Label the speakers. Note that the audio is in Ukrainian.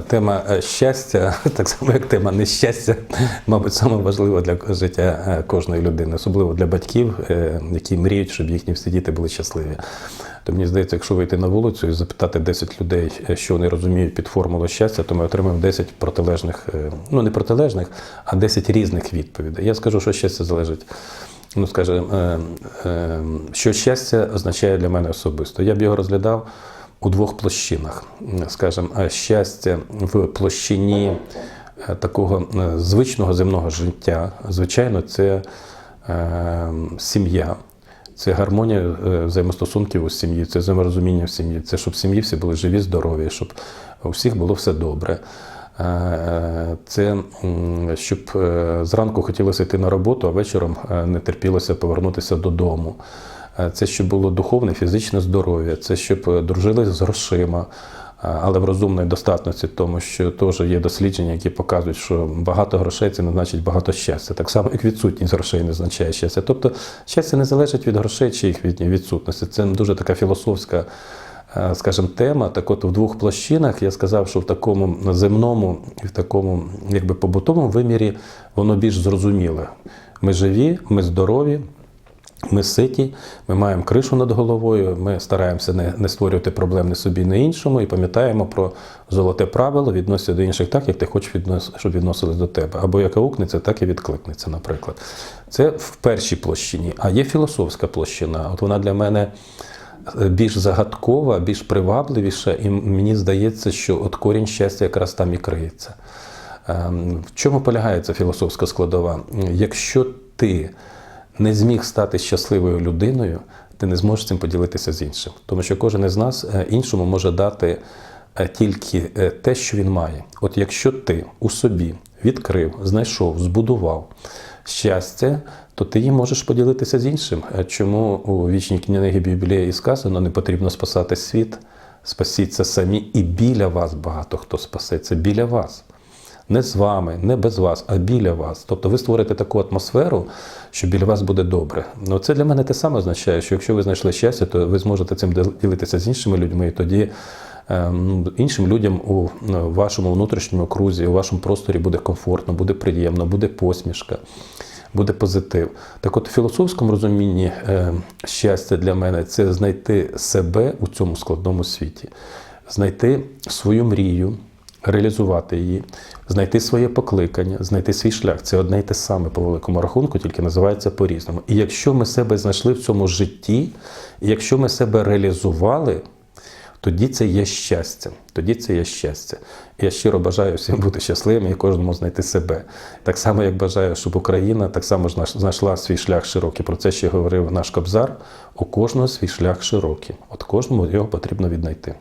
Speaker 1: Тема е, щастя, так само як тема нещастя, мабуть, саме важлива для життя е, кожної людини, особливо для батьків, е, які мріють, щоб їхні всі діти були щасливі. То мені здається, якщо вийти на вулицю і запитати 10 людей, що вони розуміють під формулу щастя, то ми отримаємо 10 протилежних, ну не протилежних, а 10 різних відповідей. Я скажу, що щастя залежить. Ну, скажімо, що щастя означає для мене особисто. Я б його розглядав у двох площинах. Скажімо, е, щастя в площині е, такого е, звичного земного життя. Звичайно, це сім'я. Це гармонія взаємостосунків у сім'ї, це взаєморозуміння в сім'ї, це щоб в сім'ї всі були живі, здорові, щоб у всіх було все добре. Це щоб зранку хотілося йти на роботу, а вечором не терпілося повернутися додому. Е, Це щоб було духовне, фізичне здоров'я, це щоб е, дружили з грошима, е, але в розумної достатності, тому що теж є дослідження, які показують, що багато грошей це не значить багато щастя. Так само, як відсутність грошей не означає щастя. Тобто щастя не залежить від грошей чи їх від- відсутності. Це дуже така філософська скажімо, тема. Так от в двох площинах я сказав, що в такому земному і в такому якби побутовому вимірі воно більш зрозуміле. Ми живі, ми здорові. Ми ситі, ми маємо кришу над головою, ми стараємося не, не створювати проблем ні собі, ні іншому, і пам'ятаємо про золоте правило відносити до інших так, як ти хочеш, віднос, щоб відносились до тебе. Або як аукнеться, так і відкликнеться, наприклад. Це в першій площині. А є філософська площина. От вона для мене е, більш загадкова, більш привабливіша, і мені здається, що от корінь щастя якраз там і криється. Ем, В чому полягає ця філософська складова? Якщо ти не зміг стати щасливою людиною, ти не зможеш цим поділитися з іншим. Тому що кожен із нас е, іншому може дати е, тільки е, те, що він має. От якщо ти у собі відкрив, знайшов, збудував щастя, то ти їм можеш поділитися з іншим. Чому у вічній книгі Біблії і сказано, не потрібно спасати світ, спасіться самі, і біля вас багато хто спасеться, біля вас. Не з вами, не без вас, а біля вас. Тобто ви створите таку атмосферу, що біля вас буде добре. Ну це для мене те саме означає, що якщо ви знайшли щастя, то ви зможете цим ділитися з іншими людьми, і тоді ем, іншим людям у ну, вашому внутрішньому крузі, у вашому просторі буде комфортно, буде приємно, буде посмішка. Буде позитив. Так от у філософському розумінні е, щастя для мене це знайти себе у цьому складному світі, знайти свою мрію, реалізувати її, знайти своє покликання, знайти свій шлях. Це одне й те саме по великому рахунку, тільки називається по-різному. І якщо ми себе знайшли в цьому житті, і якщо ми себе реалізували, тоді це є щастя. Тоді це є щастя. Я щиро бажаю всім бути щасливими і кожному знайти себе. Так само, як бажаю, щоб Україна так само ж знайшла свій шлях широкий. Про це ще говорив наш Кобзар. У кожного свій шлях широкий. От кожному його потрібно віднайти.